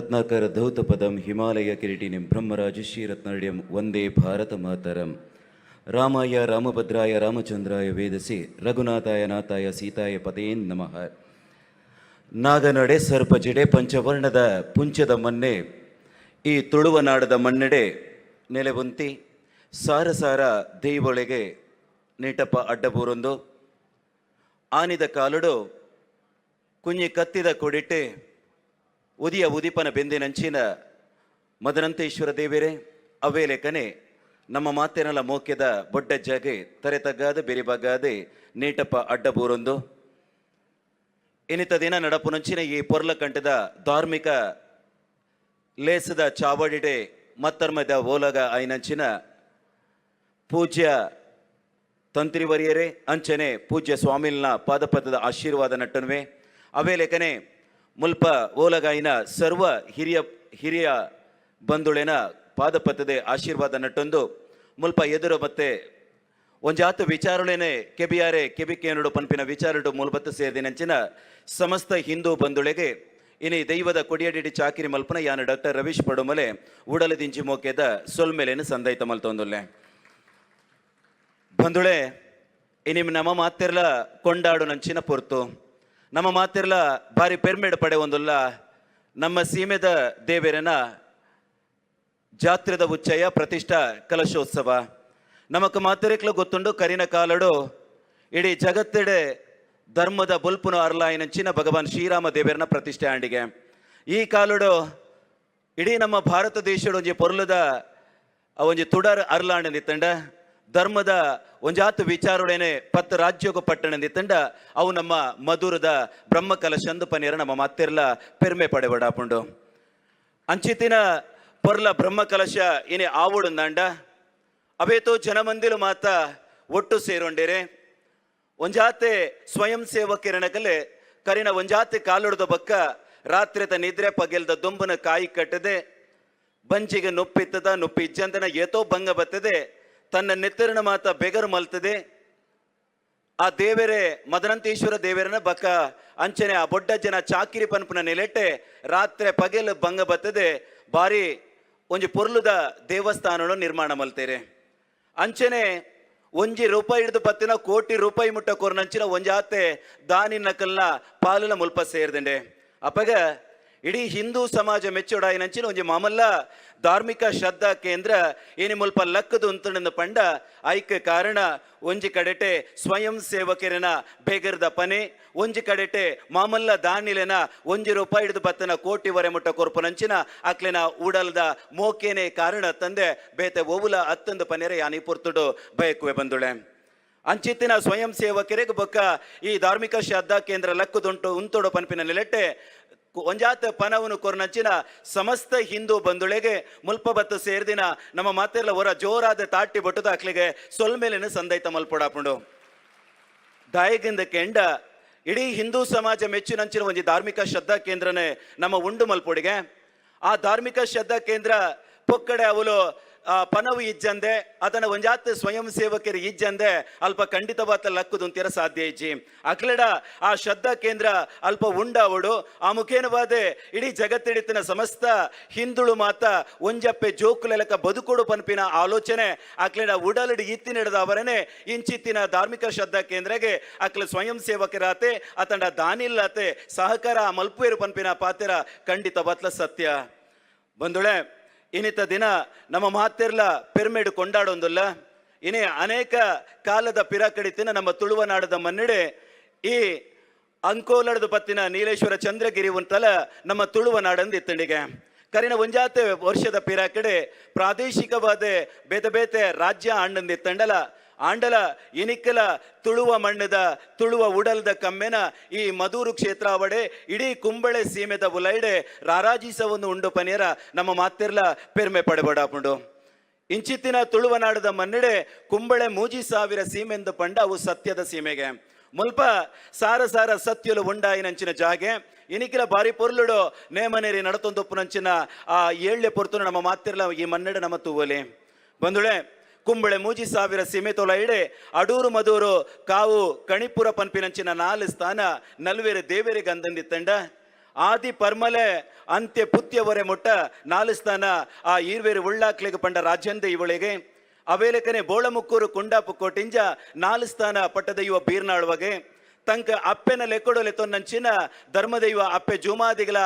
ರತ್ನಾಕರ ಧೌತಪದಂ ಹಿಮಾಲಯ ಕಿರೀಟಿನಿಂ ಬ್ರಹ್ಮರಾಜಶ್ರೀ ರತ್ನಾಡ್ಯಂ ವಂದೇ ಭಾರತ ಮಾತರಂ. ರಾಮಾಯ ರಾಮಭದ್ರಾಯ ರಾಮಚಂದ್ರಾಯ ವೇದಸಿ ರಘುನಾಥಾಯ ನಾಥಾಯ ಸೀತಾಯ ಪದೇನ್ ನಮಃ. ನಾಗನಡೆ ಸರ್ಪ ಜಡೆ ಪಂಚವರ್ಣದ ಪುಂಚದ ಮನ್ನೆ, ಈ ತುಳುವನಾಡದ ಮಣ್ಣೆಡೆ ನೆಲೆಬೊಂತಿ ಸಾರ ಸಾರ ದೇವೊಳಗೆ ನೀಟಪ್ಪ ಅಡ್ಡಬೂರೊಂದು. ಆನಿದ ಕಾಲುಡು ಕುಂಜಿ ಕತ್ತಿದ ಕೊಡಿಟ್ಟೆ ಉದಿಯ ಉದಿಪನ ಬೆಂದಿನಂಚಿನ ಮದನಂತೇಶ್ವರ ದೇವೇರೆ ಅವೇಲೆಕನೆ ನಮ್ಮ ಮಾತೆನಲ ಮೋಕ್ಯದ ಬೊಡ್ಡ ಜಾಗೆ, ತರೆ ತಗ್ಗಾದ ಬೆರಿಬಗ್ಗಾದೆ ನೀಟಪ್ಪ ಅಡ್ಡಬೂರೊಂದು. ಇನ್ನಿತ ದಿನ ನಡಪುನಂಚಿನ ಈ ಪೊರ್ಲ ಕಂಠದ ಧಾರ್ಮಿಕ ಲೇಸದ ಚಾವಡಿಡೆ, ಮತ್ತರ್ಮದ ಓಲಗ ಐನಂಚಿನ ಪೂಜ್ಯ ತಂತ್ರಿವರಿಯರೇ, ಅಂಚನೆ ಪೂಜ್ಯ ಸ್ವಾಮಿಲ್ನ ಪಾದಪದದ ಆಶೀರ್ವಾದ ನಟ್ಟನುವೆ. ಅವೇ ಮುಲ್ಪ ಓಲಗಾಯಿನ ಸರ್ವ ಹಿರಿಯ ಹಿರಿಯ ಬಂಧುಳೆನ ಪಾದಪತ್ತದೆ ಆಶೀರ್ವಾದ ನಟ್ಟೊಂದು, ಮುಲ್ಪ ಎದುರು ಮತ್ತೆ ಒಂಜಾತು ವಿಚಾರಳೇನೆ ಕೆಬಿಯಾರೆ ಕೆಬಿಕೇನುಡು ಪನ್ಪಿನ ವಿಚಾರಡು ಮೂಲಬತ್ತು ಸೇರಿದಂಚಿನ ಸಮಸ್ತ ಹಿಂದೂ ಬಂಧುಳೆಗೆ, ಇನಿ ದೈವದ ಕೊಡಿಯಡಿಡಿ ಚಾಕಿರಿ ಮಲ್ಪನ ಯಾನ ಡಾಕ್ಟರ್ ರವೀಶ್ ಪಡುಮಲೆ ಉಡಲದಿಂಚಿ ಮೋಕೆದ ಸೊಲ್ಮೆಲೆನು ಸಂದೈತ ಮಲ್ತೊಂದುಲ್ಲೆ. ಬಂಧುಳೆ, ಇನಿ ನಮ್ಮ ಮಾತಿರ್ಲ ಕೊಂಡಾಡು ನಂಚಿನ ಪೊರ್ತು. ನಮ್ಮ ಮಾತಿರ್ಲ ಬಾರಿ ಪೆರ್ಮೆಡ್ ಪಡೆ ಒಂದಲ್ಲ. ನಮ್ಮ ಸೀಮೆದ ದೇವೇರನ ಜಾತ್ರೆದ ಉಚ್ಚಯ ಪ್ರತಿಷ್ಠಾ ಕಲಶೋತ್ಸವ. ನಮಕ್ ಮಾತಿರಕ್ಲ ಗೊತ್ತುಂಡು ಕರಿನ ಕಾಲಡು ಇಡೀ ಜಗತ್ತೆಡೆ ಧರ್ಮದ ಬುಲ್ಪುನು ಅರ್ಲಾಯಿನಂಚಿನ ಭಗವಾನ್ ಶ್ರೀರಾಮ ದೇವೇರನ ಪ್ರತಿಷ್ಠೆ ಆಂಡಿಗೆ. ಈ ಕಾಲಡು ಇಡೀ ನಮ್ಮ ಭಾರತ ದೇಶದ ಒಂಜಿ ಪೊರ್ಲದ ಒಂಜಿ ತುಡರ್ ಅರ್ಲಾಂಡ್ ನಿತ್ತಂಡ ಧರ್ಮದ ಒಂಜಾತು ವಿಚಾರೊಡನೆ ಪತ್ ರಾಜ್ಯೋಗ ಪಟ್ಟಣ ನಿತ್ತಂಡ ಅವು ನಮ್ಮ ಮಧುರದ ಬ್ರಹ್ಮಕಲ ಚಂದು ನಮ್ಮ ಮತ್ತೆರ್ಲ ಪೆರ್ಮೆ ಪಡೆಬಡಾಪುಂಡು ಅಂಚಿತಿನ ಪೊರ್ಲ ಬ್ರಹ್ಮಕಲಶ ಕಲಶ ಇನಿ ನಾಂಡ. ಅವೇತೋ ಜನಮಂದಿಲು ಮಾತ ಒಟ್ಟು ಸೇರೊಂಡೇರೆ. ಒಂಜಾತೆ ಸ್ವಯಂ ಸೇವಕಿರಣಕಲೆ ಕರಿನ ಒಂಜಾತೆ ಕಾಲುಡದ ಬಕ್ಕ ರಾತ್ರಿದ ನಿದ್ರೆ ಪಗೆಲ್ದ ದುಂಬನ ಕಾಯಿ ಕಟ್ಟದೆ. ಬಂಜಿಗೆ ನೊಪ್ಪಿತ್ತದ ನೊಪ್ಪಿ ಇಜ್ಜಂತನ ಏತೋ ಭಂಗ ಬರ್ತದೆ ತನ್ನ ನೆತ್ತರಿನ ಮಾತ ಬೆಗರು ಮಲ್ತದೆ. ಆ ದೇವರೇ, ಮದನಂತೇಶ್ವರ ದೇವರನ ಬಕ್ಕ ಅಂಚನೆ ಆ ಬೊಡ್ಡ ಜನ ಚಾಕಿರಿ ಪನ್ಪನ ನೆಲೆಟ್ಟೆ. ರಾತ್ರಿ ಪಗೆಲು ಭಂಗ ಬತ್ತದೆ. ಬಾರಿ ಒಂಜಿ ಪೊರ್ಲುದ ದೇವಸ್ಥಾನಗಳು ನಿರ್ಮಾಣ ಮಲ್ತೇರೆ. ಅಂಚನೆ ಒಂಜಿ ರೂಪಾಯಿ ಹಿಡಿದು ಪತ್ತಿನ ಕೋಟಿ ರೂಪಾಯಿ ಮುಟ್ಟ ಕೊರ್ನಂಚಿನ ಒಂಜಾತೆ ದಾನಿ ನಕಲ್ನ ಪಾಲುಲ ಮುಲ್ಪ ಸೇರ್ದಂಡೆ. ಅಪಗ ಇಡೀ ಹಿಂದೂ ಸಮಾಜ ಮೆಚ್ಚುಡಾಯಿನಂಚಿನ ಒಂಜಿ ಮಾಮಲ್ಲ ಧಾರ್ಮಿಕ ಶ್ರದ್ಧಾ ಕೇಂದ್ರ ಏನಿ ಮುಲ್ಪ ಲಕ್ಕದು ಉಂತುಂಡ ಪಂಡ ಐಕ್ಯ ಕಾರಣ ಒಂಜಿ ಕಡೆಟೆ ಸ್ವಯಂ ಸೇವಕರಿನ ಬೇಗರದ ಪನೆ, ಒಂಜಿ ಕಡೆಟೆ ಮಾಮಲ್ಲ ದಾನಿಲೆನ ಒಂಜಿ ರೂಪಾಯಿ ಹಿಡಿದು ಬತ್ತನ ಕೋಟಿ ವರೆ ಮುಟ್ಟ ಕೊರ್ಪುನಂಚಿನ ಅಕ್ಲೆನ ಉಡಲ್ದ ಮೋಕೇನೆ ಕಾರಣ ತಂದೆ ಬೇತೆ ಓವುಲ ಹತ್ತೊಂದು ಪನೆರೆ ಯಾನಿ ಪುರ್ತುಡು ಬಯಕುವೆ ಬಂದುಳೆ. ಅಂಚಿತ್ತಿನ ಸ್ವಯಂ ಸೇವಕರಿಗೆ ಬೊಕ್ಕ ಈ ಧಾರ್ಮಿಕ ಶ್ರದ್ಧಾ ಕೇಂದ್ರ ಲಕ್ಕದುಂಟು ಉಂತೋಡು ಪನ್ಪಿನ ನೆಲೆಟ್ಟೆ ಒಂಜಾತ ಪನವನು ಕೊರ್ನಂಚಿನ ಸಮಸ್ತ ಹಿಂದೂ ಬಂಧುಳಿಗೆ ಮುಲ್ಪ ಬತ್ತು ಸೇರ್ದಿನ ನಮ್ಮ ಮಾತೆಲ್ಲ ಹೊರ ಜೋರಾದ ತಾಟಿ ಬಟ್ಟದ ಅಕ್ಲಿಗೆ ಸೊಲ್ಮೇಲಿನ ಸಂದೈತ ಮಲ್ಪಡಾಪುಂಡು. ದಾಯಗಿಂದ ಕೆಂಡ ಇಡೀ ಹಿಂದೂ ಸಮಾಜ ಮೆಚ್ಚಿನಂಚಿನ ಒಂಜಿ ಧಾರ್ಮಿಕ ಶ್ರದ್ಧಾ ಕೇಂದ್ರನೇ ನಮ್ಮ ಉಂಡು ಮಲ್ಪೊಡಿಗೆ. ಆ ಧಾರ್ಮಿಕ ಶ್ರದ್ಧಾ ಕೇಂದ್ರ ಪೊಕ್ಕಡೆ ಅವಲು ಪನವು ಇಜ್ಜಂದೆ ಅದನ್ನ ಒಂಜಾತ್ ಸ್ವಯಂ ಸೇವಕರು ಇಜ್ಜಂದೆ ಅಲ್ಪ ಖಂಡಿತವಾದ ಲಕ್ಕುದುಂತಿರ ಸಾಧ್ಯ ಇಜ್ಜಿ ಅಕ್ಲೆಡ ಆ ಶ್ರದ್ಧಾ ಕೇಂದ್ರ ಅಲ್ಪ ಉಂಡ ಅವಳು ಆ ಮುಖೇನವಾದೆ ಇಡೀ ಜಗತ್ತಿಡಿತಿನ ಸಮಸ್ತ ಹಿಂದುಳು ಮಾತ ಒಂಜಪ್ಪೆ ಜೋಕುಲೆಲಕ ಬದುಕೋಡು ಪನ್ಪಿನ ಆಲೋಚನೆ ಅಕ್ಲೆಡ ಉಡಲಡಿ ನಡೆದ ಅವರನೆ, ಇಂಚಿತ್ತಿನ ಧಾರ್ಮಿಕ ಶ್ರದ್ಧಾ ಕೇಂದ್ರಗೆ ಅಕ್ಲ ಸ್ವಯಂ ಸೇವಕರಾತೆ, ಅತಂಡ ದಾನಿಲ್ಲಾತೆ, ಸಹಕಾರ ಮಲ್ಪುವೇರು ಪನ್ಪಿನ ಪಾತ್ರ ಖಂಡಿತ ಬತ್ಲ ಸತ್ಯ. ಬಂದುಳೆ ಇನ್ನಿತ ದಿನ ನಮ್ಮ ಮಾತೆರ್ಲ ಪೆರ್ಮೆಡ್ ಕೊಂಡಾಡೊಂದುಲ್ಲ. ಇನಿ ಅನೇಕ ಕಾಲದ ಪಿರಾಕಡಿತಿನ ನಮ್ಮ ತುಳುವನಾಡದ ಮನ್ನಡೆ ಈ ಅಂಕೋಲಡದ ಪತ್ತಿನ ನೀಲೇಶ್ವರ ಚಂದ್ರಗಿರಿ ಉಂಟಲ್ಲ ನಮ್ಮ ತುಳುವ ನಾಡಂದು ಇತ್ತಂಡಿಗೆ ಕರಿನ ಒಂಜಾತೆ ವರ್ಷದ ಪಿರಾಕಡೆ ಪ್ರಾದೇಶಿಕವಾದ ಬೇತೆ ಬೇತೆ ರಾಜ್ಯ ಆಂಡಂದು ಇತ್ತಂಡಲ ಆಂಡಲ ಇನಿಕ್ಕಲ ತುಳುವ ಮಣ್ಣದ, ತುಳುವ ಉಡಲದ ಕಮ್ಮೆನ ಈ ಮಧೂರು ಕ್ಷೇತ್ರ ಅವಡೆ ಇಡೀ ಕುಂಬಳೆ ಸೀಮೆದ ಉಲೈಡೆ ರಾರಾಜೀಸವನ್ನು ಉಂಡು ಪನಿಯರ ನಮ್ಮ ಮಾತಿರ್ಲ ಪೆರ್ಮೆ ಪಡೆಬಡಾಪುಂಡು ಇಂಚಿತ್ತಿನ ತುಳುವನಾಡದ ಮನ್ನಡೆ ಕುಂಬಳೆ ಮೂಜಿ ಸಾವಿರ ಸೀಮೆಂದು ಪಂಡ ಅವು ಸತ್ಯದ ಸೀಮೆಗೆ. ಮುಲ್ಪ ಸಾರ ಸಾರ ಸತ್ಯಲು ಉಂಡಾಯಿನಂಚಿನ ಜಾಗೆ, ಇನಿಕಿಲ ಬಾರಿ ಪೊರ್ಲುಡು ನೇಮನೇರಿ ನಡತೊಂದೊಪ್ಪುನಂಚಿನ ಆ ಏಳ್ಳೆ ಪೊರ್ತುನು ನಮ್ಮ ಮಾತಿರ್ಲ ಈ ಮನ್ನಡೆ ನಮ್ಮ ತೂವಲಿ. ಬಂದುಳೆ ಕುಂಬಳೆ ಮೂಜಿ ಸಾವಿರ ಸೀಮೆ ತೊಲ ಇಡೆ, ಅಡೂರು ಮದೂರು ಕಾವು ಕಣಿಪುರ ಪನ್ಪಿನಂಚಿನ ನಾಲ್ ಸ್ಥಾನ, ನಲ್ವೇರೆ ದೇವೇರೆ ತಂಡ. ಆದಿ ಪರ್ಮಲೆ ಅಂತ್ಯ ಪುತ್ಯವರೆ ಮುಟ್ಟ ಸ್ಥಾನ ಆ ಈರ್ವೇರು ಉಳ್ಳಾಕ್ಲೆಗೆ ಪಂಡ ರಾಜ್ಯಂದೆ ಇವಳಿಗೆ. ಅವೇಲಕನೆ ಬೋಳಮುಕ್ಕೂರು ಕುಂಡಾಪು ಕೋಟಿಂಜ ನಾಲಿಸ್ತಾನ ಪಟ್ಟದ ಇವ ಬೀರ್ನಾಳುವಗೆ ತಂಕ ಅಪ್ಪೆನ ಲೆಕ್ಕಡೋಲೆ ತೊನ್ನಂಚಿನ ಧರ್ಮದೈವ ಅಪ್ಪೆ ಜೂಮಾದಿಗಳ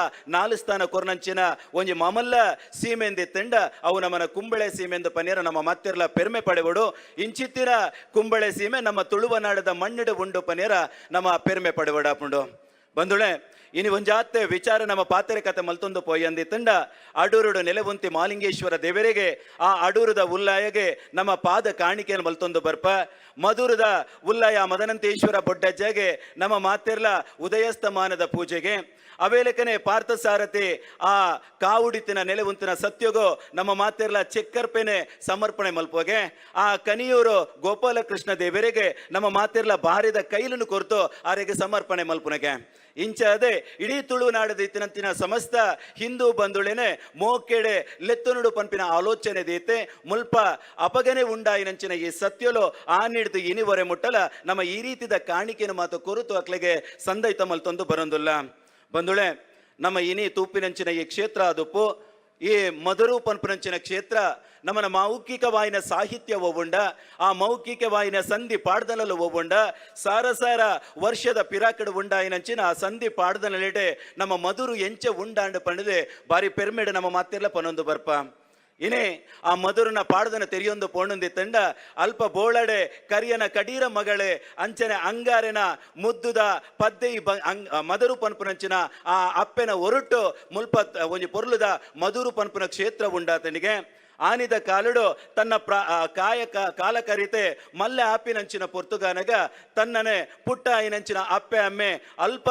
ಸ್ಥಾನ ಕೊರ್ನಂಚಿನ ಒಂಜಿ ಮಮಲ್ಲ ಸೀಮೆಂದಿ ತಂಡ, ಅವು ನಮ್ಮನ ಕುಂಬಳೆ ಸೀಮೆಂದು ಪನ್ನೇರ ನಮ್ಮ ಮತ್ತಿರ್ಲ ಪೆರ್ಮೆ ಪಡೆವಡು. ಇಂಚಿತ್ತಿನ ಕುಂಬಳೆ ಸೀಮೆ ನಮ್ಮ ತುಳುವನಾಡದ ಮಣ್ಣಿಡ ಉಂಡು ಪನ್ನೇರ ನಮ್ಮ ಪೆರ್ಮೆ ಪಡೆವಡಾಪುಂಡು. ಬಂದುಳೆ ಇನಿ ಒಂಜಾತೆ ವಿಚಾರ ನಮ್ಮ ಪಾತೆರೆ ಕತೆ ಮಲ್ತೊಂದು ಪೋಯಂದಿ ತಂಡ ಅಡೂರುಡು ನೆಲೆವಂತಿ ಮಾಲಿಂಗೇಶ್ವರ ದೇವರಿಗೆ, ಆ ಅಡೂರದ ಉಲ್ಲಾಯಗೆ ನಮ್ಮ ಪಾದ ಕಾಣಿಕೆಯನ್ನು ಮಲ್ತೊಂದು ಬರ್ಪ. ಮಧುರದ ಉಲ್ಲಾಯ ಮದನಂತೇಶ್ವರ ಬೊಡ್ಡಜ್ಜಗೆ, ನಮ್ಮ ಮಾತೆರ್ಲ ಉದಯಸ್ತಮಾನದ ಪೂಜೆಗೆ. ಅವೇಲಕನೆ ಪಾರ್ಥಸಾರಥಿ, ಆ ಕಾವುಡಿತಿನ ನೆಲೆವಂತಿನ ಸತ್ಯಗೋ, ನಮ್ಮ ಮಾತೆರ್ಲ ಚೆಕ್ಕರ್ಪೆನೆ ಸಮರ್ಪಣೆ ಮಲ್ಪೋಗೆ ಆ ಕನಿಯೂರು ಗೋಪಾಲಕೃಷ್ಣ ದೇವರಿಗೆ, ನಮ್ಮ ಮಾತೆರ್ಲ ಬಾರಿದ ಕೈಲನ್ನು ಕೊರತು ಆರೆಗೆ ಸಮರ್ಪಣೆ ಮಲ್ಪುನಗೆ. ಇಂಚ ಅದೇ, ಇಡೀ ತುಳುನಾಡದ ಇತ್ತಿನಂತಿನ ಸಮಸ್ತ ಹಿಂದೂ ಬಂಧುಳೆನೆ ಮೋಕೆಡೆ ಲೆತ್ತುನುಡು ಪಂಪಿನ ಆಲೋಚನೆ ದೀತೆ, ಮುಲ್ಪ ಅಪಗನೆ ಉಂಡಾಯಿನಂಚಿನ ಈ ಸತ್ಯಲೋ, ಆ ನಿಡ್ದು ಇನಿವರೆ ಮುಟ್ಟಲ, ನಮ್ಮ ಈ ರೀತಿದ ಕಾಣಿಕೆಯನ್ನು ಮಾತು ಕೊರತು ಅಕ್ಲೆಗೆ ಸಂದೈತ ಮಲ್ತೊಂದು ಬರೊಂದುಲ್ಲ. ಬಂಧುಳೆ ನಮ್ಮ ಇನಿ ತೂಪಿನಂಚಿನ ಈ ಕ್ಷೇತ್ರ ಅದುಪ್ಪು ಈ ಮಧುರು ಪನ್ಪುನಂಚಿನ ಕ್ಷೇತ್ರ, ನಮ್ಮನ ಮೌಖಿಕವಾಯಿನ ಸಾಹಿತ್ಯ ಒವ್ವುಂಡ, ಆ ಮೌಖಿಕ ವಾಯಿನ ಸಂಧಿ ಪಾಡ್ದಲಲು ಸಾರ ಸಾರ ವರ್ಷದ ಪಿರಾಕಡು ಉಂಡಾಯಿನಂಚಿನ ಆ ಸಂಧಿ ಪಾಡ್ದನಲೆಡೆ ನಮ್ಮ ಮಧುರು ಎಂಚ ಉಂಡಾಂಡು ಪಣಿದೆ ಬಾರಿ ಪೆರ್ಮೆಡ್ ನಮ್ಮ ಮಾತೆಲ್ಲ ಪನೊಂದು ಬರ್ಪ. ಇನೇ ಆ ಮಧುರನ ಪಾಡದನ ತೆರಿಯೊಂದು ಪೋಣಂದಿ ತಂಡ, ಅಲ್ಪ ಬೋಳಡೆ ಕರಿಯನ ಕಡೀರ ಮಗಳೆ, ಅಂಚನೆ ಅಂಗಾರೆನ ಮುದ್ದುದ ಪದ್ದೆ ಬ ಮಧುರು ಪನ್ಪುನಂಚಿನ ಆ ಅಪ್ಪೆನ ಒರುಟು ಮುಲ್ಪ ಒಂಜಿ ಪೊರ್ಲುದ ಮಧುರು ಪನ್ಪುನ ಕ್ಷೇತ್ರ ಉಂಡಾತನಿಗೆ. ಆನಿದ ಕಾಲುಡು ತನ್ನ ಪ್ರ ಕಾಯಕ ಕಾಲ ಕರಿತೆ ಮಲ್ಲೆ ಆಪಿನಂಚಿನ ಪೊರ್ತುಗಾನಗ, ತನ್ನನೆ ಪುಟ್ಟ ಆಯಿನಂಚಿನ ಅಪ್ಪೆ ಅಮ್ಮೆ ಅಲ್ಪ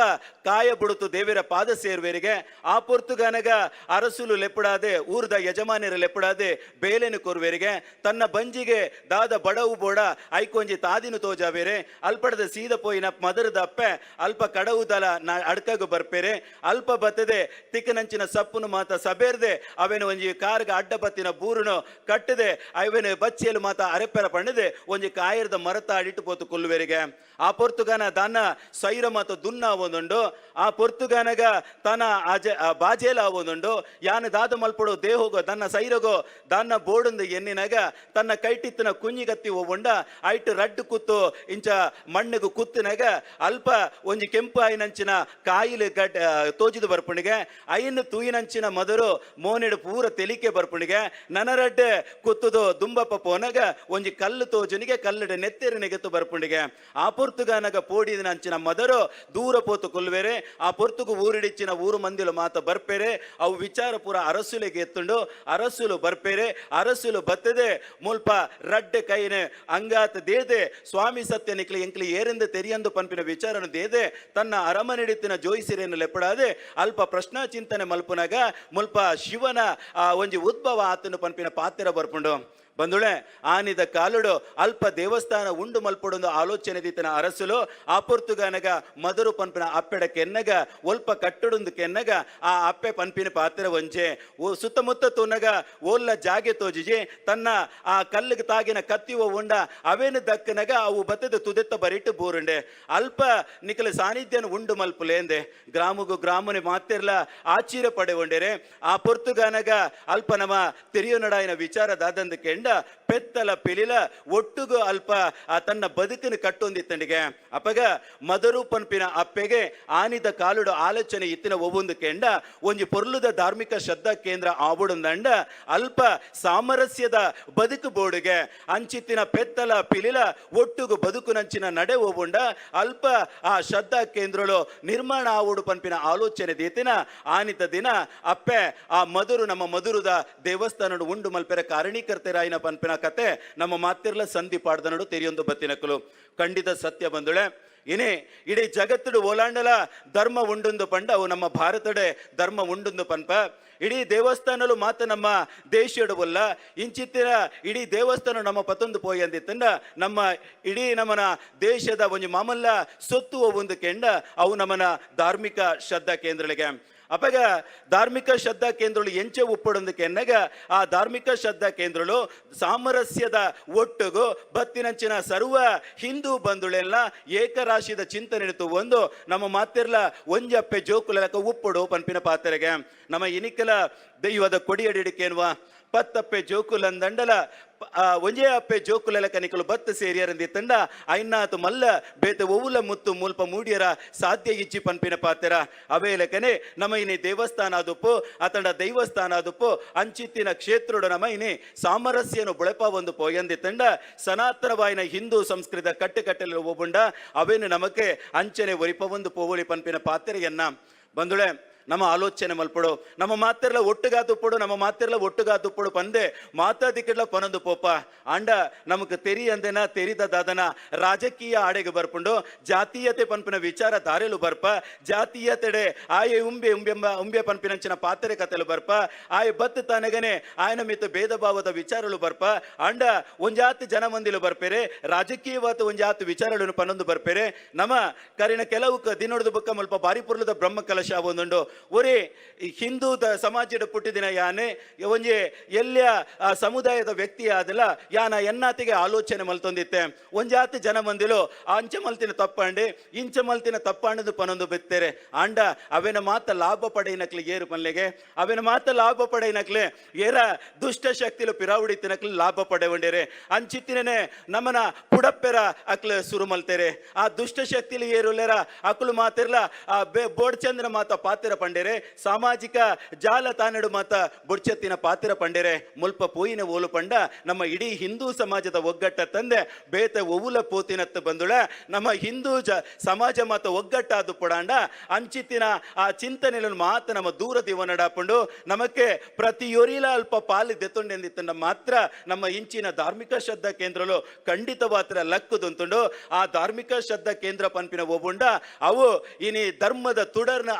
ಕಾಯ ಬುಡುತು ದೇವಿರ ಪಾದ ಸೇರುವೆರಿಗೆ, ಆ ಪೊರ್ತುಗಾನಗ ಅರಸುಲು ಲೆಪ್ಪಡಾದೆ ಊರ್ದ ಯಜಮಾನಿರ ಲೆಪ್ಪಡಾದೆ ಬೇಲೆನು ಕೊರುವೆರಿಗೆ, ತನ್ನ ಬಂಜಿಗೆ ದಾದ ಬಡವು ಬೋಡ ಐಕೊಂಜಿ ತಾದಿನು ತೋಜಾವೇರೆ, ಅಲ್ಪಡದ ಸೀದ ಪೋಯಿನ ಮದರದ ಅಪ್ಪೆ ಅಲ್ಪ ಕಡವುದಲ ಅಡ್ಕಗು ಬರ್ಪೇರೆ, ಅಲ್ಪ ಬತ್ತದೆ ತಿಕ್ಕನಂಚಿನ ಸಪ್ಪುನು ಮಾತ ಸಬೇರ್ದೆ, ಅವೇನು ಒಂಜಿ ಕಾರ್ಗ ಅಡ್ಡ ಬತ್ತಿನ ಬೂರುನು ಕಟ್ಟದೆ, ಐವನ ಬಚ್ಚಿಯಲ್ಲಿ ಮಾತ ಅರೆಪ್ಪೆರ ಪಣ್ಣದೆ ಒಂಜಿ ಕಾಯಿರದ ಮರತ ಅಡಿಟ್ಟು ಪೋತು ಕೊಲ್ಲುವೆರಿಗೆ ಆ ಪೊರ್ತುಗಾನ ದಾನ, ಸೈರ ಮಾತ ದುನ್ನ ಆವೊಂದುಂಡು. ಆ ಪೊರ್ತುಗಾನಗ ತನ್ನ ಅಜ ಬಾಜೇಲ ಆವೊಂದುಂಡು. ಯಾನ ದಾದ ಮಲ್ಪಡು, ದೇಹೋಗೋ, ತನ್ನ ಸೈರಗೋ, ದನ್ನ ಬೋಡುಂದು ಎನ್ನಿನಾಗ ತನ್ನ ಕೈಟಿತ್ತಿನ ಕುಂಜಿಗತ್ತಿ ಒವ್ವುಂಡ. ಐಟ್ ರಡ್ಡು ಕುತ್ತು ಇಂಚ ಮಣ್ಣಿಗೆ ಕುತ್ತಿನಾಗ ಅಲ್ಪ ಒಂಜಿ ಕೆಂಪು ಆಯಿನಂಚಿನ ಕಾಯಿಲೆ ಗಡ್ ತೋಜಿದು ಬರ್ಪುಣಿಗೆ ಐನ್ ತೂಯಿನಂಚಿನ ಮದರು ಮೋನೆಡು ಪೂರ ತೆಲಿಕೆ ಬರ್ಪುಣಿಗೆ ನನರಡ್ಡೆ ಕುತ್ತುದು ದುಂಬಪ್ಪ ಪೋನಗ, ಒಂಜಿ ಕಲ್ಲು ತೋಜುನಿಗೆ ಕಲ್ಲಡೆ ನೆತ್ತೆರಿನೆಗೆತ್ತು ಬರ್ಪುಂಡಿಗೆ. ಆ ಪೊರ್ತುಗಾನಗ ಪೋಡಿದ ಅಂಚಿನ ಮದರು ದೂರ ಪೋತು ಕೊಲ್ವೇರೆ, ಆ ಪೊರ್ತುಗು ಊರಿಡಿಚ್ಚಿನ ಊರು ಮಂದಿಲು ಮಾತ ಬರ್ಪೇರೆ, ಅವು ವಿಚಾರ ಪೂರ ಅರಸುಲಿಗೆ ಎತ್ತುಂಡು, ಅರಸುಲು ಬರ್ಪೇರೆ, ಅರಸುಲು ಬತ್ತದೆ, ಮುಲ್ಪ ರಡ್ಡೆ ಕೈನೆ ಅಂಗಾತ ದೇದೆ, ಸ್ವಾಮಿ ಸತ್ಯ ನಿಕ್ಲಿ ಎಂಕ್ಲಿ ಏರೆಂದು ತೆರಿಯಂದು ಪನ್ಪಿನ ವಿಚಾರನು ದೇದೆ, ತನ್ನ ಅರಮನೆಡಿತ್ತಿನ ಜೋಯಿಸಿರೇನು ಲೆಪ್ಪಡಾದೆ, ಅಲ್ಪ ಪ್ರಶ್ನಾ ಚಿಂತನೆ ಮಲ್ಪುನಾಗ, ಮುಲ್ಪ ಶಿವನ ಒಂಜಿ ಉದ್ಭವ ಆತನು ಪನ್ಪಿನ ಪಾತ್ರ ಬರ್ಪುಂಡು ಬಂದುಳೆ ಆನಿದ ಕಾಲುಡು ಅಲ್ಪ ದೇವಸ್ಥಾನ ಉಂಡು ಮಲ್ಪಡೊಂದು ಆಲೋಚನೆ ದಿತ್ತಿನ ಅರಸುಲು, ಆ ಪೊರ್ತುಗಾನಗ ಮಧುರು ಪನ್ಪಿನ ಅಪ್ಪೆಡ ಕೆನ್ನಗ, ಒಲ್ಪ ಕಟ್ಟಡೊಂದು ಕೆನ್ನಗ, ಆ ಅಪ್ಪೆ ಪನ್ಪಿನ ಪಾತ್ರ ಒಂಜೆ. ಓ ಸುತ್ತಮುತ್ತ ತುನಗ ಓಲ್ಲ ಜಾಗೆ ತೋಜಿಜಿ, ತನ್ನ ಆ ಕಲ್ಲಿಗೆ ತಾಗಿನ ಕತ್ತಿವ ಉಂಡ ಅವೇನು ದಕ್ಕನಗ ಅವು ಬತ್ತದ ತುದೆತ್ತ ಬರಿಟ್ಟು ಬೂರುಂಡೆ. ಅಲ್ಪ ನಿಖಲ ಸಾನ್ನಿಧ್ಯನ ಉಂಡು ಮಲ್ಪುಲೇಂದೆ ಗ್ರಾಮಗು ಗ್ರಾಮನೆ ಮಾತಿರ್ಲ ಆಶ್ಚರ್ಯ ಪಡೆಗೊಂಡರೆ ಆ ಪೊರ್ತುಗಾನಗ ಅಲ್ಪ ನಮ ತೆರಿಯೋ ನಡಾಯಿನ ವಿಚಾರ ದಾದಂದು ಕೆಂಡ agenda. ಪೆತ್ತಲ ಪಿಲಿಲ ಒಟ್ಟುಗು ಅಲ್ಪ, ಆ ತನ್ನ ಬದುಕಿನ ಕಟ್ಟೊಂದಿತ್ತಂಡಿಗೆ ಅಪಗ ಮದರು ಪನ್ಪಿನ ಅಪ್ಪೆಗೆ ಆನಿದ ಕಾಲುಡು ಆಲೋಚನೆ ಇತ್ತಿನ ಒಬ್ಬೊಂದು ಕೆಂಡ, ಒಂಜಿ ಪೊರ್ಲುದ ಧಾರ್ಮಿಕ ಶ್ರದ್ಧಾ ಕೇಂದ್ರ ಆವುಡುಂದಂಡ ಅಲ್ಪ ಸಾಮರಸ್ಯದ ಬದುಕು ಬೋಡುಗೆ. ಅಂಚಿತ್ತಿನ ಪೆತ್ತಲ ಪಿಲಿಲ ಒಟ್ಟುಗು ಬದುಕುನಂಚಿನ ನಡೆ ಒಬ್ಬುಂಡ ಅಲ್ಪ ಆ ಶ್ರದ್ಧಾ ಕೇಂದ್ರಗಳು ನಿರ್ಮಾಣ ಆವುಡು ಪನ್ಪಿನ ಆಲೋಚನೆ ದೀತಿನ ಆನಿತ ದಿನ ಅಪ್ಪೆ, ಆ ಮಧುರು ನಮ್ಮ ಮಧುರದ ದೇವಸ್ಥಾನ ಉಂಡು ಮಲ್ಪೆರ ಕಾರಣೀಕರ್ತೆರಾಯಿನ ಪನ್ಪಿನ ಕತೆ, ನಮ್ಮ ಮಾತಿರ್ಲ ಸಂಧಿ ಪಾಡ್ದನಡು ತೆರೆಯೊಂದು ಬತ್ತಿನಕಲು. ಖಂಡಿತ ಸತ್ಯ ಬಂದುಳೆ. ಇನೇ ಇಡೀ ಜಗತ್ತಡು ಓಲಾಂಡಲ ಧರ್ಮ ಉಂಡುಂದು ಪಂಡ, ಅವು ನಮ್ಮ ಭಾರತಡೆ ಧರ್ಮ ಉಂಡುಂದು ಪನ್ಪ. ಇಡೀ ದೇವಸ್ಥಾನಲು ಮಾತ ನಮ್ಮ ದೇಶಡುವಲ್ಲ ಇಂಚಿತ್ತಿನ ಇಡೀ ದೇವಸ್ಥಾನ ನಮ್ಮ ಪತೊಂದು ಪೋಯಿ ಅಂದಿತ್ತಂಡ, ನಮ್ಮ ಇಡೀ ನಮ್ಮನ ದೇಶದ ಒಂದು ಮಾಮಲ್ಲ ಸೊತ್ತು ಒಂದು ಕೆಂಡ, ಅವು ನಮ್ಮನ ಧಾರ್ಮಿಕ ಶ್ರದ್ಧಾ ಕೇಂದ್ರಗಳಿಗೆ అప్పగ ధార్మిక శ్రద్ధా కేంద్రాలు ఎంచే ఉప్పొడందుకు ఎన్నగా ఆ ಧಾರ್ಮಿಕ ಶ್ರದ್ಧಾ ಕೇಂದ್ರಗಳು ಸಾಮರಸ್ಯದ ಒಟ್ಟುಗು ಬತ್ತಿನಂಚಿನ ಸರ್ವ ಹಿಂದೂ ಬಂಧುಳೆಲ್ಲ ಏಕರಾಶಿದ ಚಿಂತನೆ ಒಂದು ನಮ್ಮ ಮಾತಿರ್ಲ ಒಂಜಪ್ಪೆ ಜೋಕುಲಕ ಉಪ್ಪುಡು ಪನ್ಪಿನ ಪಾತ್ರೆಗೆ ನಮ್ಮ ಇನಿಕಲ ದೈವದ ಕೊಡಿಯಡಿಡಿಕೆ ಎನ್ನುವ ಪತ್ತಪ್ಪೆ ಜೋಕುಲಂದಂಡಲ ಒಂಜೇ ಅಪ್ಪೆ ಜೋಕುಲಲ ಕನಿಕಲು ಬತ್ತ ಸೇರಿಯರಂದಿ ತಂಡ, ಐನಾತು ಮಲ್ಲ, ಬೇತೆ ಒವುಲ ಮುತ್ತು ಮುಲ್ಪ ಮೂಡಿಯರ ಸಾಧ್ಯ ಇಚ್ಚಿ ಪನ್ಪಿನ ಪಾತೆರ ಅವೇಲಕನೆ ನಮ್ಮ ಇನಿ ದೇವಸ್ಥಾನ ಆದುಪ್ಪು ಅತಂಡ ದೈವಸ್ಥಾನ ಅಂಚಿತ್ತಿನ ಕ್ಷೇತ್ರೋಡು ನಮ್ಮ ಇನಿ ಸಾಮರಸ್ಯನು ಬುಳೆಪ ಒಂದು ಪೋಯಂದಿ ತಂಡ, ಸನಾತನವಾಯಿನ ಹಿಂದೂ ಸಂಸ್ಕೃತ ಕಟ್ಟುಕಟ್ಟಲು ಒಬ್ಬುಂಡ ಅವೇನು ನಮಕ್ಕೆ ಅಂಚನೆ ಒರಿಪ ಒಂದು ಪೋವಳಿ ಪನ್ಪಿನ ಪಾತ್ರೆಯನ್ನ ಬಂದುಳೆ ನಮ್ಮ ಆಲೋಚನೆ ಮಲ್ಪಡು. ನಮ್ಮ ಮಾತೆರ್ಲ ಒಟ್ಟುಗಾ ತುಪ್ಪಡು ನಮ್ಮ ಮಾತೆರ್ಲ ಒಟ್ಟುಗಾ ತುಪ್ಪಡು ಪಂದೆ ಮಾತಾದಿಕ್ಕೆಡ್ಲ ಪನೊಂದು ಪೋಪ. ಅಂಡ ನಮಗೆ ತೆರಿ ಅಂದೆನ, ತೆರಿದ ದಾದನ, ರಾಜಕೀಯ ಆಡೆಗೆ ಬರ್ಪುಂಡು. ಜಾತೀಯತೆ ಪನ್ಪಿನ ವಿಚಾರ ದಾರೆಲು ಬರ್ಪ. ಜಾತೀಯತೆಡೆ ಆಯ ಉಂಬೆ ಉಂಬೆಂಬ, ಉಂಬೆ ಪನ್ಪಿನಂಚಿನ ಪಾತ್ರೆ ಕತೆಲು ಬರ್ಪ. ಆಯ ಬತ್ ತನಗನೆ ಆಯನ ಮಿತ ಭೇದ ಭಾವದ ವಿಚಾರಲು ಬರ್ಪ. ಅಂಡ ಒಂಜಾತಿ ಜನ ಮಂದಿಲು ಬರ್ಪೇರೆ. ರಾಜಕೀಯವಾದ ಒಂಜಾತಿ ವಿಚಾರಗಳನ್ನು ಪನ್ನೊಂದು ಬರ್ಪೇರೆ. ನಮ್ಮ ಕರಿನ ಕೆಲವು ಬಕ್ಕ ಬುಕ್ಕ ಮಲ್ಪ ಬಾರಿಪುರ್ಲದ ಬ್ರಹ್ಮ ಕಲಶ ಒಂದುಂಡು ಒರಿ ಹಿಂದೂ ದ ಸಮಾಜದ ಪುಟ್ಟಿದಿನ ಯಾನೆ, ಒಂಜಿ ಎಲ್ಲಿಯ ಸಮುದಾಯದ ವ್ಯಕ್ತಿ ಆದಲ್ಲ ಯಾನ ಎನ್ನಾತಿಗೆ ಆಲೋಚನೆ ಮಲ್ತೊಂದಿತ್ತೆ. ಒಂಜಾತಿ ಜನ ಮಂದಿಲು ಅಂಚೆ ಮಲ್ತಿನ ತಪ್ಪಂಡಿ, ಇಂಚೆ ಮಲ್ತಿನ ಪನೊಂದು ಬಿತ್ತೇರೆ. ಅಂಡ ಅವೆನ ಮಾತ ಲಾಭ ಪಡೆಯಿನಕ್ಲಿ ಏರು ಪನ್ಲೆಗೆ ಅವೆನ ಮಾತ ಲಾಭ ಪಡೆಯಿನಕ್ಲೆ ಏರ ದುಷ್ಟ ಶಕ್ತಿಲು ಪಿರಾವುಡಿ ತಿನಕ್ಲಿ ಲಾಭ ಪಡೆವಂಡಿರೆ. ಅಂಚಿತ್ತಿನೇ ನಮ್ಮನ ಪುಡಪ್ಪೆರ ಅಕ್ಲ ಸುರು ಮಲ್ತೇರೆ. ಆ ದುಷ್ಟ ಶಕ್ತಿಲಿ ಏರುಲೆರ ಅಕ್ಲು ಮಾತಿರ್ಲ, ಆ ಬೇ ಬೋಡ್ಚಂದ್ರ ಮಾತ ಪಾತಿರ ಪಂಡೆರೆ ಸಾಮಾಜಿಕ ಜಾಲತಾಣಡು ಮಾತ ಬುರ್ಚತ್ತಿನ ಪಾತ್ರ ಪಂಡೆರೆ ಮುಲ್ಪ ಪೋಯಿನ ಓಲು ಪಂಡ, ನಮ್ಮ ಇಡೀ ಹಿಂದೂ ಸಮಾಜದ ಒಗ್ಗಟ್ಟ ತಂದೆ, ಬೇತೆ ಒವುಲ ಪೋತಿನತ್ತ ಬಂದುಳ, ನಮ್ಮ ಹಿಂದೂ ಜ ಸಮಾಜ ಮಾತ ಒಗ್ಗಟ್ಟಾದು ಪುಡಾಂಡ, ಅಂಚಿತ್ತಿನ ಆ ಚಿಂತನೆ ಮಾತ ನಮ್ಮ ದೂರ ದಿವನಡಾಪುಂಡು ನಮಕ್ಕೆ ಪ್ರತಿಯೊರಿಲ ಅಲ್ಪ ಪಾಲು ದೆತ್ತೊಂಡೆಂದಿತ್ತಂಡ ಮಾತ್ರ ನಮ್ಮ ಇಂಚಿನ ಧಾರ್ಮಿಕ ಶ್ರದ್ಧಾ ಕೇಂದ್ರಲು ಖಂಡಿತವಾತ್ರ ಲಕ್ಕುದುಂತುಂಡು, ಆ ಧಾರ್ಮಿಕ ಶ್ರದ್ಧಾ ಕೇಂದ್ರ ಪನ್ಪಿನ ಒಬ್ಬುಂಡ, ಅವು ಇನಿ ಧರ್ಮದ ತುಡರ್ನ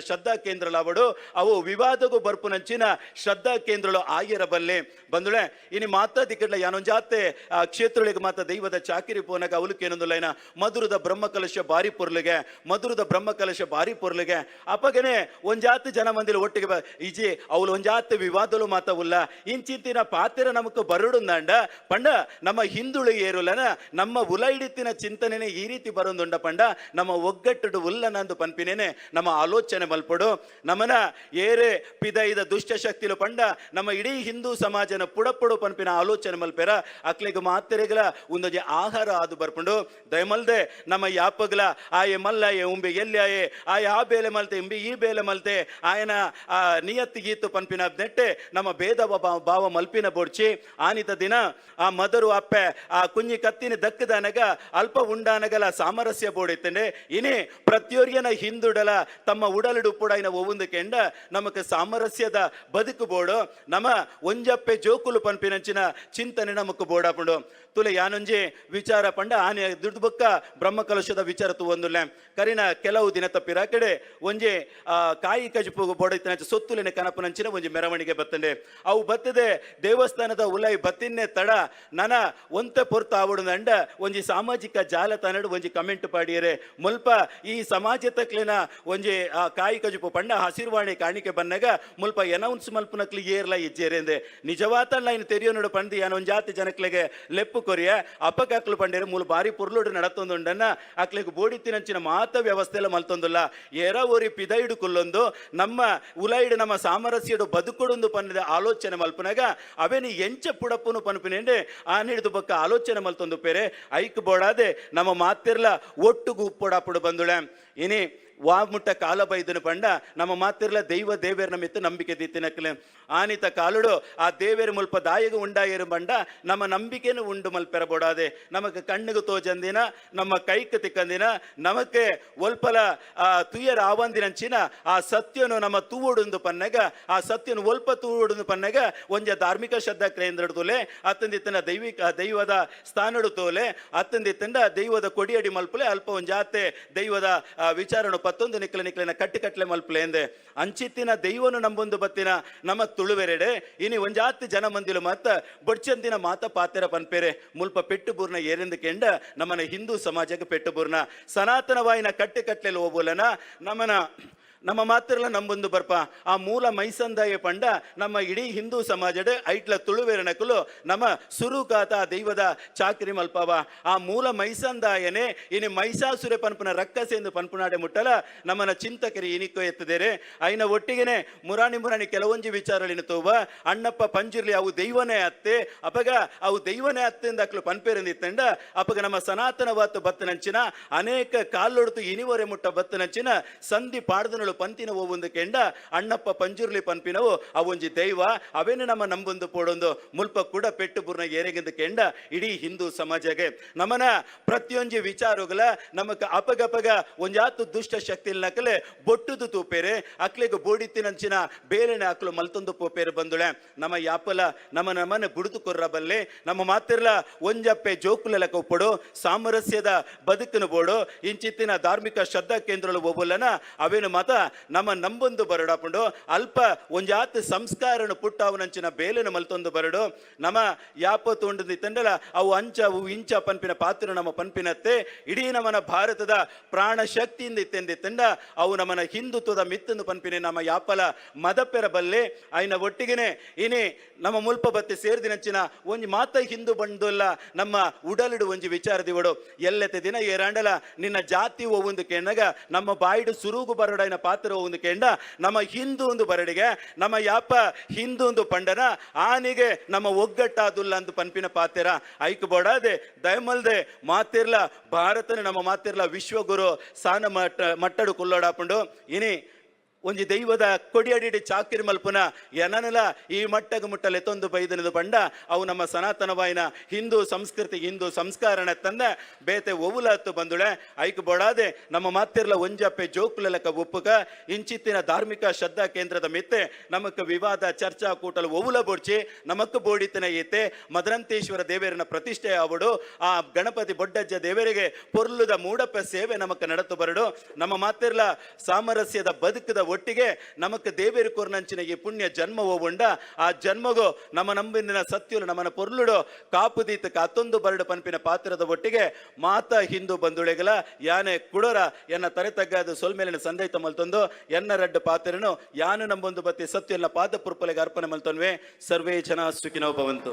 ಶ್ರದ್ಧಾ ಕೇಂದ್ರಲಾವಡು ಅವು ವಿವಾದಗೂ ಬರ್ಪುನಂಚಿನ ಶ್ರದ್ಧಾ ಕೇಂದ್ರಗಳು ಆಗಿರಬಲ್ಲೆ. ಬಂದುಳೆ ಇನಿ ಯಾನೊಂದು ಯಾನೊಂಜಾತೆ ಆ, ಕ್ಷೇತ್ರಗಳಿಗೆ ಮಾತ ದೈವದ ಚಾಕಿರಿ ಪೋನಾಗ ಅವಲಕ್ಕೇನೊಂದುಲೈನ ಮಧುರದ ಬ್ರಹ್ಮ ಕಲಶ ಬಾರಿ ಪೊರ್ಲಿಗೆ, ಮಧುರದ ಬ್ರಹ್ಮ ಕಲಶ ಬಾರಿ ಪೊರ್ಲಿಗೆ. ಅಪ್ಪಗನೆ ಒಂಜಾತ್ ಜನ ಮಂದಿಲು ಒಟ್ಟಿಗೆ ಇಜಿ ಅವಳು ಒಂಜಾತು ವಿವಾದಲು ಮಾತಾವುಲ್ಲ. ಇಂಚಿಂತಿನ ಪಾತ್ರ ನಮಕ್ ಬರುಡುಂದಾಂಡ ಪಂಡ, ನಮ್ಮ ಹಿಂದುಳು ಏರುಲನ, ನಮ್ಮ ಉಲ ಹಿಡಿತಿನ ಚಿಂತನೆನೆ ಈ ರೀತಿ ಬರೊಂದುಂಡ ಪಂಡ. ನಮ್ಮ ಒಗ್ಗಟ್ಟು ಉಲ್ಲನಂದು ಪನ್ಪಿನೇನೆ, ನಮ್ಮ ಆಲೋಚನೆ ಮಲ್ಪಡು ನಮನ ಏರೆ ಪಿದೈದ ದುಷ್ಟ ಶಕ್ತಿಲು ಪಂಡ ನಮ್ಮ ಇಡೀ ಹಿಂದೂ ಸಮಾಜನ ಪುಡಪುಡು ಪನ್ಪಿನ ಆಲೋಚನೆ ಮಲ್ಪೆರ. ಅಕ್ಲೆಗ್ ಮಾತ್ರೆಗಲ ಒಂದೊಂದು ಆಹಾರ ಆದು ಬರ್ಪುಂಡು. ದಯಮಲ್ದೆ ನಮ್ಮ ಯಾಪಗ್ಲ, ಆಯೆ ಮಲ್ಲ, ಆಯೆ ಉಂಬೆ ಎಲ್ಲಿ, ಆಯೆ ಆ ಬೇಲೆ ಮಲ್ತೆ, ಇಂಬಿ ಈ ಬೇಲೆ ಮಲ್ತೆ, ಆಯನ, ಆ, ನಿಯತ್ತಿ ಗೀತು ಪನ್ಪಿನ ನೆಟ್ಟೆ ನಮ್ಮ ಭೇದ ಭಾವ ಮಲ್ಪಿನ ಬೊಡ್ಚಿ. ಆನಿತ ದಿನ ಆ ಮದರು ಅಪ್ಪೆ, ಆ ಕುಂಜಿ ಕತ್ತಿನ ದಕ್ಕದನಗ ಅಲ್ಪ ಉಂಡಾನಗಲ ಸಾಮರಸ್ಯ ಬೋಡಿತ್ತಂಡೆ ಇನಿ ಪ್ರತಿಯೊರಿಯನ ಹಿಂದುಡಲ ತಮ್ಮ ಉಡಲಡು ಪುಡೈನ ಒವುಂದು ಕೆಂಡ ನಮಕ್ ಸಾಮರಸ್ಯದ ಬದುಕು ಬೋಡು. ನಮ ಒಂಜಪ್ಪೆ ಜೋಕುಲು ಪನ್ಪಿನಂಚಿನ ಚಿಂತನೆ ನಮಕ್ ಬೋಡಾಪುಂಡು. ತುಲೆ ಯಾನೊಂಜಿ ವಿಚಾರ ಪಂಡ ಆನೆ ದುಡ್ಡು ಬೊಕ್ಕ ಬ್ರಹ್ಮ ಕಲಶದ ವಿಚಾರ ತು ಒಂದುಲ್ಲೆ. ಕರಿನ ಕೆಲವು ದಿನ ತಪ್ಪಿರ ಕಡೆ ಒಂಜಿ ಕಾಯಿ ಕಜುಪು ಬೋಡೈತಿನ ಸೊತ್ತುಲಿನ ಕನಪನಂಚಿನ ಒಂಜಿ ಮೆರವಣಿಗೆ ಬತ್ತಂಡೆ. ಅವು ಬತ್ತದೆ ದೇವಸ್ಥಾನದ ಉಲೈ ಬತ್ತಿನ್ನೆ ತಡ ನನ ಒಂತ ಪೊರ್ತ ಆವಡುಂದಂಡ ಒಂಜಿ ಸಾಮಾಜಿಕ ಜಾಲತಾಣಡು ಒಂಜಿ ಕಮೆಂಟ್ ಪಾಡಿಯರೆ. ಮುಲ್ಪ ಈ ಸಮಾಜ ತಕ್ಲಿನ ಒಂಜಿ ಕಾಯಿ ಕಜಪು ಪಂಡ ಹಸಿರುವಾಣಿ ಕಾಣಿಕೆ ಬನ್ನಾಗ ಮುಲ್ಪ ಎನೌನ್ಸ್ ಮಲ್ಪನಕ್ಲಿ ಏರ್ಲ ಇಜ್ಜೇರೆಂದೆ. ಲೈನ್ ಇನ್ನು ತೆರಿಯೋನಡು ಪಂಡಿ ಯಾನೊಂಜಾತಿ ಜನಕ್ಲೆಗೆ ಲೆಪ್ಪು ಕೊರಿಯ ಅಪ್ಪಕಾಕ್ಲು ಪಂಡೇರೆ ಮೂಲ ಬಾರಿ ಪುರ್ಲುಡು ನಡತೊಂದುಂಡನ್ನ ಅಕ್ಲೆಗ್ ಬೋಡಿತ್ತಿನಂಚಿನ ಮಾತ ವ್ಯವಸ್ಥೆಲ ಮಲ್ತೊಂದುಲ್ಲ. ಏರ ಓರಿ ಪಿದೈಡು ಕುಲ್ಲೊಂದು ನಮ್ಮ ಉಲೈಡು ನಮ್ಮ ಸಾಮರಸ್ಯಡು ಬದುಕೊಡೊಂದು ಪನ್ನದ ಆಲೋಚನೆ ಮಲ್ಪನಾಗ ಅವೇನಿ ಎಂಚ ಪುಡಪುನು ಪನ್ಪಿನೇಂಡೆ ಆ ಹಿಡಿದು ಬೊಕ್ಕ ಆಲೋಚನೆ ಮಲ್ತೊಂದು ಪೇರೆ. ಐಕ್ ಬೋಡಾದೆ ನಮ್ಮ ಮಾತಿರ್ಲ ಒಟ್ಟುಗು ಉಪ್ಪೊಡಾಪುಡು ಬಂದುಳೆ. ಇನಿ ವಾಮುಟ್ಟ ಕಾಲ ಬೈದನು ಪಂಡ ನಮ್ಮ ಮಾತಿರ್ಲ ದೈವ ದೇವೇರ್ನ ಮಿತ್ತು ನಂಬಿಕೆ ದಿತ್ತಿನಕ್ಲೆ ಆನಿತ ಕಾಲುಡು ಆ ದೇವೇರ ಮುಲ್ಪ ದಾಯಿಗೆ ಉಂಡಾಯಿರು ಬಂಡ ನಮ್ಮ ನಂಬಿಕೆನು ಉಂಡು ಮಲ್ಪೆರ ಬೋಡಾದೆ ನಮಕ್ ಕಣ್ಣಿಗೆ ತೋಜಂದಿನ ನಮ್ಮ ಕೈಕ್ ತಿಕ್ಕಂದಿನ ನಮಕ್ಕೆ ಒಲ್ಪಲ ಆ ತುಯ್ಯರ ಆವಂದಿನಂಚಿನ ಆ ಸತ್ಯನು ನಮ್ಮ ತೂವುಡುಂದು ಪನ್ನಗ ಆ ಸತ್ಯನು ಒಲ್ಪ ತೂವುಡುಂದು ಪನ್ನಗ ಒಂಜ ಧಾರ್ಮಿಕ ಶ್ರದ್ಧಾ ಕೇಂದ್ರಡು ತೋಲೆ ಅತ್ತಂದಿತ್ತನ ದೈವಿಕ ದೈವದ ಸ್ಥಾನಡು ತೋಲೆ ಅತ್ತಂದಿತ್ತಂಡ ದೈವದ ಕೊಡಿಯಡಿ ಮಲ್ಪಲೆ ಅಲ್ಪ ಒಂಜಾತೆ ದೈವದ ಆ, ವಿಚಾರನು ಪತ್ತೊಂದು ನಿಕ್ಕಲಿನ ಕಟ್ಟಿ ಕಟ್ಲೆ ಮಲ್ಪಲೆ ಎಂದೆ. ಅಂಚಿತ್ತಿನ ದೈವನು ನಂಬೊಂದು ಬತ್ತಿನ ನಮ್ಮ ತುಳುವೆರೆಡೆ. ಇನಿ ಒಂಜಾತಿ ಜನ ಮಂದಿಲು ಮಾತ ಬೊಡ್ಚಂದಿನ ಮಾತ ಪಾತೆರ ಪನ್ಪೇರೆ. ಮುಲ್ಪ ಪೆಟ್ಟು ಬೂರ್ನ ಏರೆಂದು ಕೆಂಡ, ನಮ್ಮನ ಹಿಂದೂ ಸಮಾಜಕ್ಕೆ ಪೆಟ್ಟು ಸನಾತನ ಸನಾತನವಾಯಿನ ಕಟ್ಟೆ ಕಟ್ಟಲೆ ಹೋಗ್ಬೋಲನ ನಮ್ಮನ ನಮ್ಮ ಮಾತ್ರಲ್ಲ ನಂಬೊಂದು ಬರ್ಪ. ಆ ಮೂಲ ಮೈಸಂದಾಯ ಪಂಡ ನಮ್ಮ ಇಡೀ ಹಿಂದೂ ಸಮಾಜದ ಐಟ್ಲ ತುಳುವೆರಣಕಲು ನಮ್ಮ ಸುರುಕಾತ ದೈವದ ಚಾಕ್ರಿ ಮಲ್ಪವ. ಆ ಮೂಲ ಮೈಸಂದಾಯನೇ ಇನಿ ಮೈಸಾಸುರೆ ಪನ್ಪುನ ರಕ್ಕಸೆಂದು ಪನ್ಪುನಾಡೆ ಮುಟ್ಟಲ. ನಮ್ಮನ ಚಿಂತಕರಿ ಇನಿಕೋ ಎತ್ತದೇರೆ. ಐನ ಒಟ್ಟಿಗೆನೆ ಮುರಾಣಿ ಮುರಾಣಿ ಕೆಲವೊಂಜಿ ವಿಚಾರಗಳಿನ ತೋವ. ಅಣ್ಣಪ್ಪ ಪಂಜಿರ್ಲಿ ಅವು ದೈವನೇ ಅತ್ತೆ. ಅಪಗ ಅವು ದೈವನೇ ಅತ್ತೆ ಅಕ್ಲು ಪನ್ಪೇರಂದಿತ್ತಂಡ ಅಪಗ ನಮ್ಮ ಸನಾತನವಾತು ಬತ್ತನಂಚಿನ ಅನೇಕ ಕಾಲೊಡ್ತು ಇನಿವರೆ ಮುಟ್ಟ ಬತ್ತನಂಚಿನ ಸಂಧಿ ಪಾಡ್ದನಳು ಪಂತಿನ ಒಂದು ಕೆಂಡ, ಅಣ್ಣಪ್ಪ ಪಂಜುರ್ಲಿ ಪನ್ಪಿನವು ಅವೊಂಜಿ ದೈವ. ಅವೇನು ನಮ್ಮ ನಂಬೊಂದು ಪೋಡೊಂದು ಮುಲ್ಪ ಕೂಡ ಪೆಟ್ಟು ಬುರ್ನ ಏರೆಗೆಂದು ಕೆಂಡ, ಇಡೀ ಹಿಂದೂ ಸಮಾಜಗೆ. ನಮನ ಪ್ರತಿಯೊಂಜಿ ವಿಚಾರಗಳ ನಮಕ್ ಅಪಗಪಗ ಒಂಜಾತು ದುಷ್ಟ ಶಕ್ತಿ ನಕಲೆ ಬೊಟ್ಟುದು ತೂಪೇರೆ. ಅಕ್ಲೆಗ್ ಬೋಡಿತ್ತಿನಂಚಿನ ಬೇಲೆನೆ ಅಕ್ಲು ಮಲ್ತೊಂದು ಪೋಪೇರೆ ಬಂದುಳೆ. ನಮ್ಮ ಯಾಪಲ, ನಮ್ಮ ನಮ್ಮನೆ ಬುಡಿದು ಕೊರ್ರ ಬಲ್ಲೆ. ನಮ್ಮ ಮಾತಿರ್ಲ ಒಂಜಪ್ಪೆ ಜೋಕುಲೆಲ ಕೊಪ್ಪಡು ಸಾಮರಸ್ಯದ ಬದುಕಿನ ಬೋಡು. ಇಂಚಿತ್ತಿನ ಧಾರ್ಮಿಕ ಶ್ರದ್ಧಾ ಕೇಂದ್ರಗಳು ಒಬ್ಬಲ್ಲನ ಅವೇನು ಮತ ನಮ್ಮ ನಂಬೊಂದು ಬರಡಾಪುಂಡು ಅಲ್ಪ ಒಂಜಾತ್ ಸಂಸ್ಕಾರನು ಪುಟ್ಟಾವನಂಚಿನ ಬೇಲೆನ ಮಲ್ತೊಂದು ಬರಡು. ನಮ್ಮ ಯಾಪ ತೋಂಡದಿ ತಂಡಲ ಅವು ಅಂಚ, ಅವು ಇಂಚ ಪನ್ಪಿನ ಪಾತ್ರ ನಮ್ಮ ಪನ್ಪಿನತ್ತೆ. ಇಡೀ ನಮ್ಮನ ಭಾರತದ ಪ್ರಾಣ ಶಕ್ತಿಯಿಂದ ಇತ್ತೆಂದಿ ತಂಡ ಅವು ನಮ್ಮನ ಹಿಂದುತ್ವದ ಮಿತ್ತಂದು ಪನ್ಪಿನ ನಮ್ಮ ಯಾಪಲ ಮದಪೆರ ಬಲ್ಲೆ. ಐನ ಒಟ್ಟಿಗೆನೆ, ಇನಿ ನಮ್ಮ ಮುಲ್ಪ ಬತ್ತೆ ಸೇರಿದಿನಂಚಿನ ಒಂಜಿ ಮಾತ ಹಿಂದೂ ಬಂಡಲ್ಲ ನಮ್ಮ ಉಡಲಿಡು ಒಂಜಿ ವಿಚಾರದಿವಡು ಎಲ್ಲೆತ್ತೆ ದಿನ ಏರಾಂಡಲ, ನಿನ್ನ ಜಾತಿ ಒಂದು ಕೆನಗ ನಮ್ಮ ಬಾಯಿಡು ಸುರುಗು ಬರಡೈನ ಪಾತ್ರ ಒಂದು ಕೆಂಡ, ನಮ್ಮ ಹಿಂದೂ ಒಂದು ಬರಡಿಗೆ, ನಮ್ಮ ಯಾಪ ಹಿಂದೂ ಒಂದು ಪಂಡನ, ಆನಿಗೆ ನಮ್ಮ ಒಗ್ಗಟ್ಟಾದುಲ್ಲ ಅಂತ ಪನ್ಪಿನ ಪಾತೆರ. ಐಕ್ ಬೋಡಾದೆ, ದಯಮಲ್ದೆ ಮಾತಿರ್ಲ, ಭಾರತನ ನಮ್ಮ ಮಾತಿರ್ಲ ವಿಶ್ವಗುರು ಸಾನ ಮಟ್ಟ, ಮಟ್ಟಡು ಕುಲ್ಲೋಡಾಪುಂಡು. ಇನಿ ಒಂಜಿ ದೈವದ ಕೊಡಿಯಡಿಡಿ ಚಾಕಿರಿ ಮಲ್ಪುನ ಎನನಲ ಈ ಮಟ್ಟಗ ಮುಟ್ಟಲೆ ತೊಂದು ಬೈದನದು ಬಂಡ. ಅವು ನಮ್ಮ ಸನಾತನವಾಯಿನ ಹಿಂದೂ ಸಂಸ್ಕೃತಿ, ಹಿಂದೂ ಸಂಸ್ಕಾರನ ತಂದ. ಬೇತೆ ಒವುಲ ಹತ್ತು ಬಂದುಳೆ, ಐಕ್ ಬೋಡಾದೆ ನಮ್ಮ ಮಾತಿರ್ಲ ಒಂಜಪ್ಪೆ ಜೋಕುಲಕ ಒಪ್ಪುಗ ಇಂಚಿತ್ತಿನ ಧಾರ್ಮಿಕ ಶ್ರದ್ಧಾ ಕೇಂದ್ರದ ಮಿತ್ತೆ ನಮಕ್ ವಿವಾದ ಚರ್ಚಾ ಕೂಟಲು ಒವುಲ ಬೋಡ್ಚಿ ನಮಕ್ ಬೋಡಿತನ ಈತೆ. ಮದರಂತೇಶ್ವರ ದೇವರನ ಪ್ರತಿಷ್ಠೆ ಅವಡು, ಆ ಗಣಪತಿ ಬೊಡ್ಡಜ್ಜ ದೇವರಿಗೆ ಪೊರ್ಲುದ ಮೂಡಪ್ಪ ಸೇವೆ ನಮಕ್ ನಡತು ಬರಡು. ನಮ್ಮ ಮಾತಿರ್ಲ ಸಾಮರಸ್ಯದ ಬದುಕದ ಒಟ್ಟಿಗೆ ನಮಕ್ಕೆ ದೇವೇರು ಕೊರ್ನಂಚಿನ ಈ ಪುಣ್ಯ ಜನ್ಮವೋ ಉಂಡ. ಆ ಜನ್ಮಗು ನಮ್ಮ ನಂಬಿನ ಸತ್ಯುಲು ನಮ್ಮನ ಪೊರ್ಲುಡು ಕಾಪುದೀತ ಕಾತೊಂದು ಬರಡು ಪನ್ಪಿನ ಪಾತ್ರದ ಒಟ್ಟಿಗೆ ಮಾತ ಹಿಂದೂ ಬಂಧುಳೆಗಲ ಯಾನೆ ಕುಡರ ಎನ್ನ ತರೆ ತಗ್ಗಾದ ಸೊಲ್ಮೇಲಿನ ಸಂದೈತ ಮಲ್ತೊಂದು. ಎನ್ನ ರಡ್ಡ ಪಾತ್ರನು ಯಾನು ನಂಬೊಂದು ಬತ್ತಿ ಸತ್ಯುಲ್ನ ಪಾದ ಪುರ್ಪಲೆಗೆ ಅರ್ಪಣೆ ಮಲ್ತೊನ್ವೆ. ಸರ್ವೇ ಜನ ಸುಖಿನೋ ಭವಂತು.